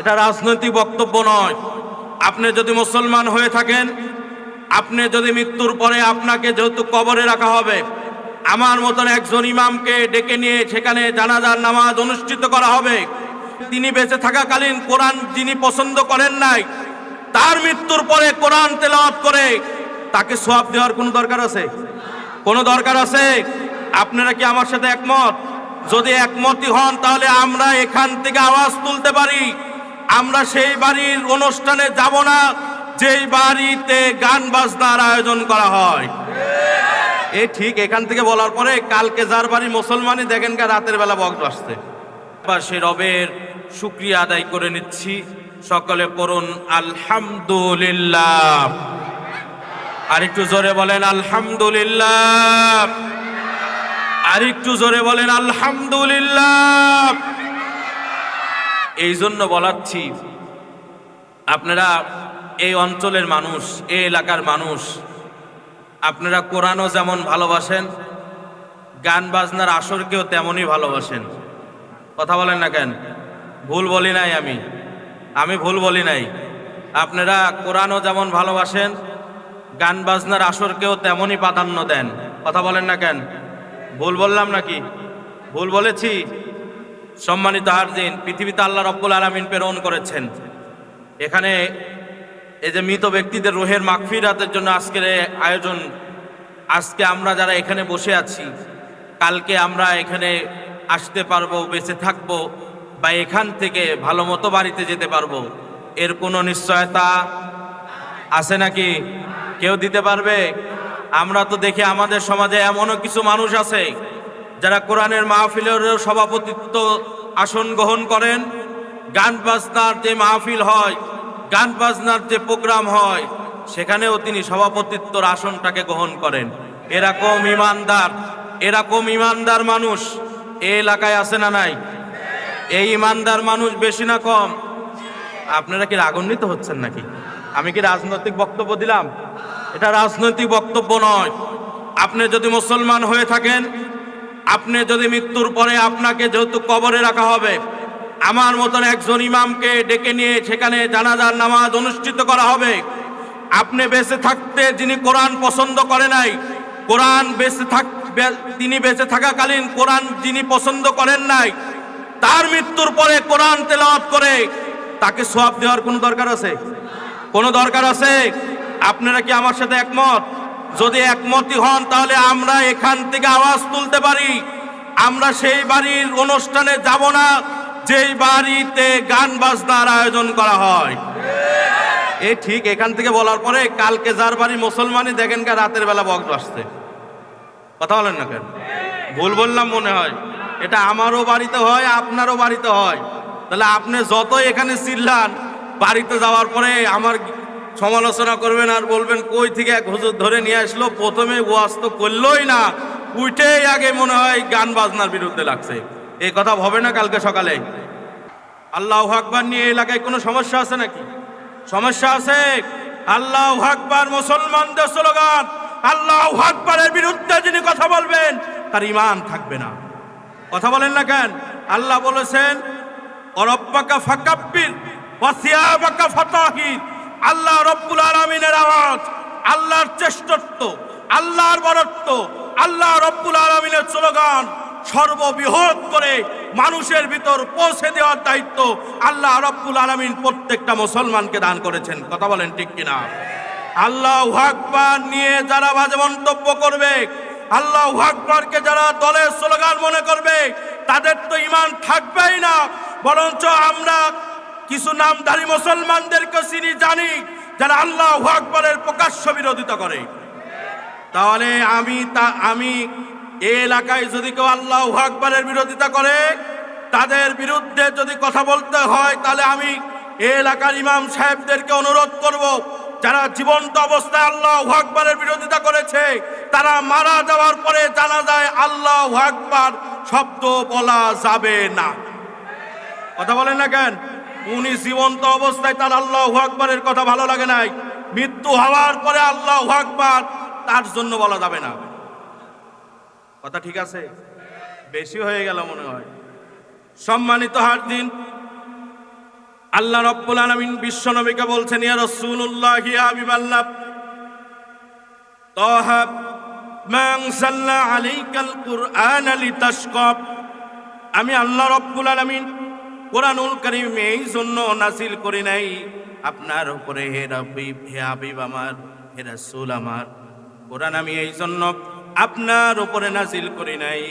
এটা রাজনৈতিক বক্তব্য নয়। আপনি যদি মুসলমান হয়ে থাকেন, আপনি যদি মৃত্যুর পরে আপনাকে যেহেতু কবরে রাখা হবে, আমার মতন একজন ইমামকে ডেকে নিয়ে সেখানে জানাজার নামাজ অনুষ্ঠিত করা হবে। তিনি বেঁচে থাকাকালীন কোরআন যিনি পছন্দ করেন নাই, তার মৃত্যুর পরে কোরআন তেলাওয়াত করে তাকে সোয়াব দেওয়ার কোনো দরকার আছে? কোনো দরকার আছে? আপনারা কি আমার সাথে একমত? যদি একমতই হন, তাহলে আমরা এখান থেকে আওয়াজ তুলতে পারি। আমরা সেই বাড়ির অনুষ্ঠানে যাব না, যেই বাড়িতে গান বাজনার আয়োজন করা হয়। এ ঠিক এখান থেকে বলার পরে কালকে যার বাড়ি মুসলমানই দেখেন কা রাতের বেলা বক্ত আসছে সে রবের শুক্রিয়া আদায় করে নিচ্ছি। সকলে করুন আলহামদুলিল্লাহ। আর একটু জোরে বলেন, আলহামদুলিল্লাহ। আর একটু জোরে বলেন, আলহামদুলিল্লাহ। এই জন্য বলাচ্ছি, আপনারা এই অঞ্চলের মানুষ, এই এলাকার মানুষ, আপনারা কোরআনও যেমন ভালোবাসেন, গান বাজনার আসরকেও তেমনই ভালোবাসেন। কথা বলেন না কেন? ভুল বলি নাই আমি। আমি ভুল বলি নাই। আপনারা কোরআনও যেমন ভালোবাসেন, গান বাজনার আসরকেও তেমনই প্রাধান্য দেন। কথা বলেন না কেন? ভুল বললাম নাকি? ভুল বলেছি? সম্মানিত হারদিন পৃথিবীতে আল্লাহ রব্বুল আলমিন প্রেরণ করেছেন। এখানে এই যে মৃত ব্যক্তিদের রোহের মাগফিরাতের জন্য আজকের আয়োজন, আজকে আমরা যারা এখানে বসে আছি, কালকে আমরা এখানে আসতে পারব, বেঁচে থাকব বা এখান থেকে ভালো মতো বাড়িতে যেতে পারব, এর কোনো নিশ্চয়তা আছে নাকি? কেউ দিতে পারবে? আমরা তো দেখি আমাদের সমাজে এমনও কিছু মানুষ আছে যারা কোরআনের মাহফিলের সভাপতিত্ব আসন গ্রহণ করেন, গান বাজনার যে মাহফিল হয়, গান বাজনার যে প্রোগ্রাম হয়, সেখানেও তিনি সভাপতিত্বর আসনটাকে গ্রহণ করেন। এরকম ইমানদার এরকম ইমানদার মানুষ এ এলাকায় আছে না নাই? এই ইমানদার মানুষ বেশি না কম? আপনারা কি রাগান্বিত হচ্ছেন নাকি? আমি কি রাজনৈতিক বক্তব্য দিলাম? এটা রাজনৈতিক বক্তব্য নয়। আপনি যদি মুসলমান হয়ে থাকেন আপনি যদি মৃত্যুর পরে আপনাকে যেহেতু কবরে রাখা হবে, আমার মতন একজন ইমামকে ডেকে নিয়ে সেখানে জানাজার নামাজ অনুষ্ঠিত করা হবে। আপনি বেঁচে থাকতে যিনি কোরআন পছন্দ করে নাই, কোরআন বেঁচে থাক, তিনি বেঁচে থাকাকালীন কোরআন যিনি পছন্দ করেন নাই, তার মৃত্যুর পরে কোরআন তেলাওয়াত করে তাকে সোয়াব দেওয়ার কোনো দরকার আছে? কোনো দরকার আছে? আপনারা কি আমার সাথে একমত? যদি একমতই হন, তাহলে আমরা এখান থেকে আওয়াজ তুলতে পারি। আমরা সেই বাড়ির অনুষ্ঠানে যাব না, যেই বাড়িতে গান বাজনার আয়োজন করা হয়। এ ঠিক, এখান থেকে বলার পরে কালকে যার বাড়ি মুসলমানই দেখেন কা, রাতের বেলা বক্ত আসছে কথা বলেন না কেন? ভুল বললাম মনে হয়। এটা আমারও বাড়িতে হয়, আপনারও বাড়িতে হয়। তাহলে আপনি যত এখানে চিল্লান, বাড়িতে যাওয়ার পরে আমার সমালোচনা করবেন আর বলবেন, কই থেকে এক হুজুর ধরে নিয়ে আসলো? প্রথমে ওয়াজ তো করলোই না। উঠেই আগে মনে হয় গান বাজনার বিরুদ্ধে লাগছে। এই কথা হবে না কালকে সকালে? আল্লাহ আকবার নিয়ে এলাকায় কোনো সমস্যা আছে নাকি? সমস্যা আছে? আল্লাহ আকবার মুসলমানদের স্লোগান, আল্লাহ আকবরের বিরুদ্ধে যিনি কথা বলবেন, তার ইমান থাকবে না। কথা বলেন না কেন? আল্লাহ বলেছেন, অরব্বাকা ফাকাব্বির ওয়াসিয়াবাকা ফাতাহির। আল্লাহ রব্বুল আলামিনের আওয়াজ, আল্লাহর চেষ্টত্ব আল্লাহর বরত্ব, আল্লাহ রব্বুল আলামিনের স্লোগান সর্ববৃহৎ করে মানুষের ভিতর পৌঁছে দেওয়ার দায়িত্ব আল্লাহ রব্বুল আলামিন প্রত্যেকটা মুসলমানকে দান করেছেন। কথা বলেন ঠিক কিনা? আল্লাহ আকবার নিয়ে যারা বাজে মন্তব্য করবে, আল্লাহ আকবরকে যারা দলের স্লোগান মনে করবে, তাদের তো ইমান থাকবেই না। বরঞ্চ আমরা কিছু নামধারী মুসলমানদেরকে চিনি, জানি, যারা আল্লাহ আকবরের প্রকাশ্য বিরোধিতা করে। তাহলে আমি তা, আমি এলাকায় যদি কেউ আল্লাহ আকবরের বিরোধিতা করে, তাদের বিরুদ্ধে যদি কথা বলতে হয়, তাহলে আমি এলাকার ইমাম সাহেবদেরকে অনুরোধ করব, যারা জীবন্ত অবস্থায় আল্লাহ আকবরের বিরোধিতা করেছে, তারা মারা যাওয়ার পরে জানা যায় আল্লাহ আকবর শব্দ বলা যাবে না। কথা বলেন না কেন? উনি জীবন্ত অবস্থায় তার আল্লাহ আকবরের কথা ভালো লাগে নাই। মৃত্যু হওয়ার পরে আল্লাহ আকবর তার জন্য বলা যাবে না। কথা ঠিক আছে? বেশি হয়ে গেল মনে হয়। সম্মানিত হার দিন, আল্লাহ রব্বুল আলামিন বিশ্ব নবীকে বলছেন রাসূলুল্লাহ হাবিবাল্লাহ তাহা মা আনসালনা আলাইকাল কুরআন লিতাশকা আমি আল্লাহ রব্বুল আলামিন কোরআনুল করিম এই জন্য নাসিল করি নাই, আপনার উপরে হে রব্বিব হে আবিব আমার, হে রাসূল আমার। কোরআন আমি এই জন্য আপনার উপরে নাজিল করি নাই,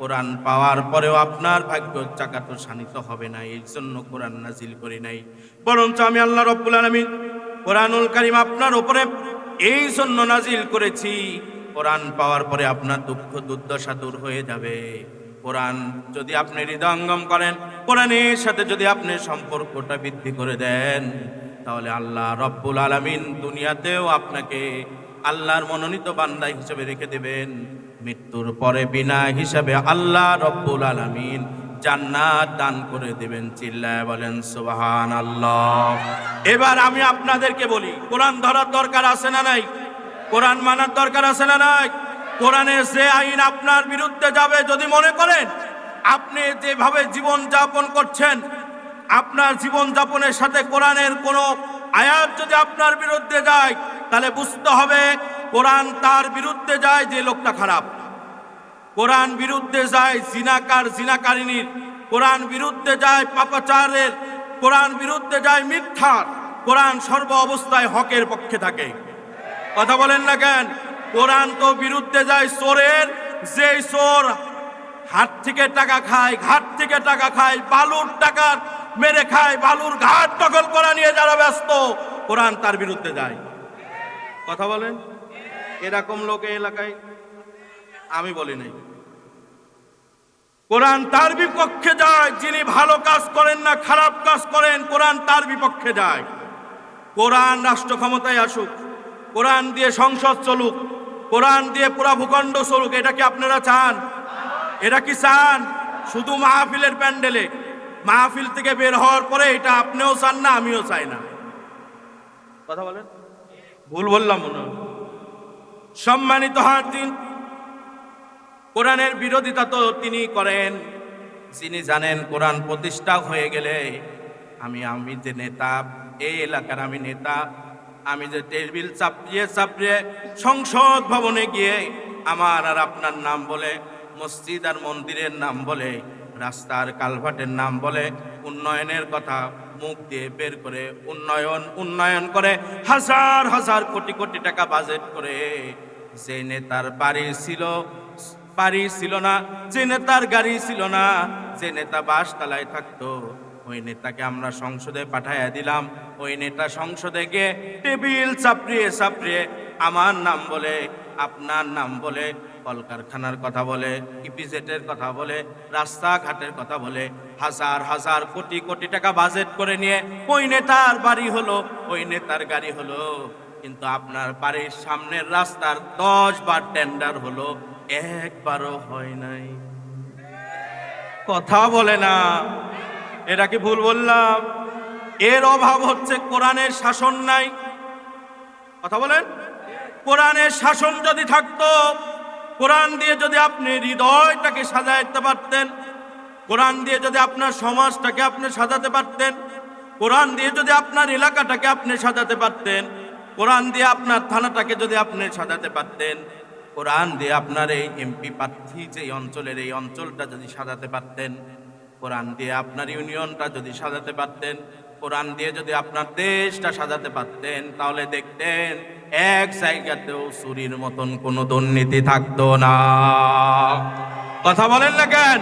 কোরআন পাওয়ার পরেও আপনার ভাগ্য চাকা তো শানিত হবে না, এই জন্য কোরআন নাজিল করি নাই। বরঞ্চ আমি আল্লাহ রব্বুল আলামিন কোরআনুল কারীম আপনার উপরে এই জন্য নাজিল করেছি, কোরআন পাওয়ার পরে আপনার দুঃখ দুর্দশা দূর হয়ে যাবে। কোরআন যদি আপনি হৃদয়ঙ্গম করেন, কোরআনের সাথে যদি আপনি সম্পর্কটা বৃদ্ধি করে দেন, তাহলে আল্লাহ রব্বুল আলামিন দুনিয়াতেও আপনাকে আল্লাহর মনোনীত বান্দা হিসেবে রেখে দেবেন। মৃত্যুর পরে বিনা হিসাবে আল্লাহ রব্বুল আলামিন জান্নাত দান করে দেবেন, চিল্লায় বলেন সুবহান আল্লাহ এবার আমি আপনাদেরকে বলি, কোরআন ধরার দরকার আছে না নাই? কোরআন মানার দরকার আছে না নাই? কোরআনে যে আইন আপনার বিরুদ্ধে যাবে, যদি মনে করেন আপনি যেভাবে জীবন যাপন করছেন, আপনার জীবন যাপনের সাথে কোরআনের কোনো আয়াত যদি আপনার বিরুদ্ধে যায়, তাহলে বুঝতে হবে কোরআন তার বিরুদ্ধে যায় যে লোকটা খারাপ। কোরআন বিরুদ্ধে যায় জিনাকার, জিনাকারিনীর। কোরআন বিরুদ্ধে যায় পাপাচারের। কোরআন বিরুদ্ধে যায় মিথ্যার। কোরআন সর্ব অবস্থায় হকের পক্ষে থাকে। কথা বলেন না কেন? কোরআন তো বিরুদ্ধে যায় চোরের যে চোর হাট থেকে টাকা খায়, ঘাট থেকে টাকা খায়, বালুর টাকা মেরে খায়, বালুর ঘাট দখল করা নিয়ে যারা ব্যস্ত, কোরআন তার বিরুদ্ধে যায়। কথা বলেন? এরকম লোক এলাকায়? আমি বলি নাই। কোরআন তার বিপক্ষে যায়, যিনি ভালো কাজ করেন না, খারাপ কাজ করেন, কোরআন তার বিপক্ষে যায়। কোরআন রাষ্ট্র ক্ষমতায় আসুক, কোরআন দিয়ে সংসদ চলুক কোরআন দিয়ে পুরা ভূখণ্ড চলুক, এটা কি আপনারা চান? এটা কি চান? শুধু মাহফিলের প্যান্ডেলে। মাহফিল থেকে বের হওয়ার পরে এটা আপনিও চান না, আমিও চাই না। কথা বলেন? ভুল বললাম মনে। সম্মানিত দিন কোরআনের বিরোধিতা তো তিনি করেন। যিনি জানেন কোরআন প্রতিষ্ঠা হয়ে গেলে আমি আমি যে নেতা, এই এলাকার আমি নেতা আমি যে টেবিল চাপড়িয়ে চাপড়িয়ে সংসদ ভবনে গিয়ে আমার আর আপনার নাম বলে, মসজিদ আর মন্দিরের নাম বলে, রাস্তার কালভাটের নাম বলে, উন্নয়নের কথা মুখ দিয়ে বের করে, উন্নয়ন উন্নয়ন করে, হাজার হাজার কোটি কোটি টাকা বাজেট করে। যে নেতার বাড়ি ছিল বাড়ি ছিল না, যে নেতার গাড়ি ছিল না, যে নেতা বাসতলায় থাকতো ওই নেতাকে আমরা সংসদে পাঠাইয়া দিলাম। ওই নেতা সংসদে গিয়ে টেবিল চাপড়িয়ে চাপড়িয়ে আমার নাম বলে, আপনার নাম বলে, কলকারখানার কথা বলে, ইপিজেটের কথা বলে, রাস্তাঘাটের কথা বলে, হাজার হাজার কোটি কোটি টাকা বাজেট করে নিয়ে ওই নেতার বাড়ি হলো, ওই নেতার গাড়ি হলো। কিন্তু আপনার বাড়ির সামনের রাস্তার দশ বার টেন্ডার হলো, একবারও হয় নাই। কথা বলে না। এটা কি ভুল বললাম? এর অভাব হচ্ছে কোরআনের শাসন নাই। কথা বলেন? কোরআনের শাসন যদি থাকতো, কোরআন দিয়ে যদি আপনি হৃদয়টাকে সাজাইতে পারতেন, কোরআন দিয়ে যদি আপনার সমাজটাকে আপনি সাজাতে পারতেন, কোরআন দিয়ে যদি আপনার এলাকাটাকে আপনি সাজাতে পারতেন, কোরআন দিয়ে আপনার থানাটাকে যদি আপনি সাজাতে পারতেন, কোরআন দিয়ে আপনার এই এমপি প্রার্থী যে অঞ্চলের এই অঞ্চলটা যদি সাজাতে পারতেন কোরআন দিয়ে আপনার ইউনিয়নটা যদি সাজাতে পারতেন, কোরআন দিয়ে যদি আপনার দেশটা সাজাতে পারতেন, তাহলে দেখতেন এক জায়গাতেও চুরির মতন কোনো দুর্নীতি থাকতো না। কথা বলেন না কেন?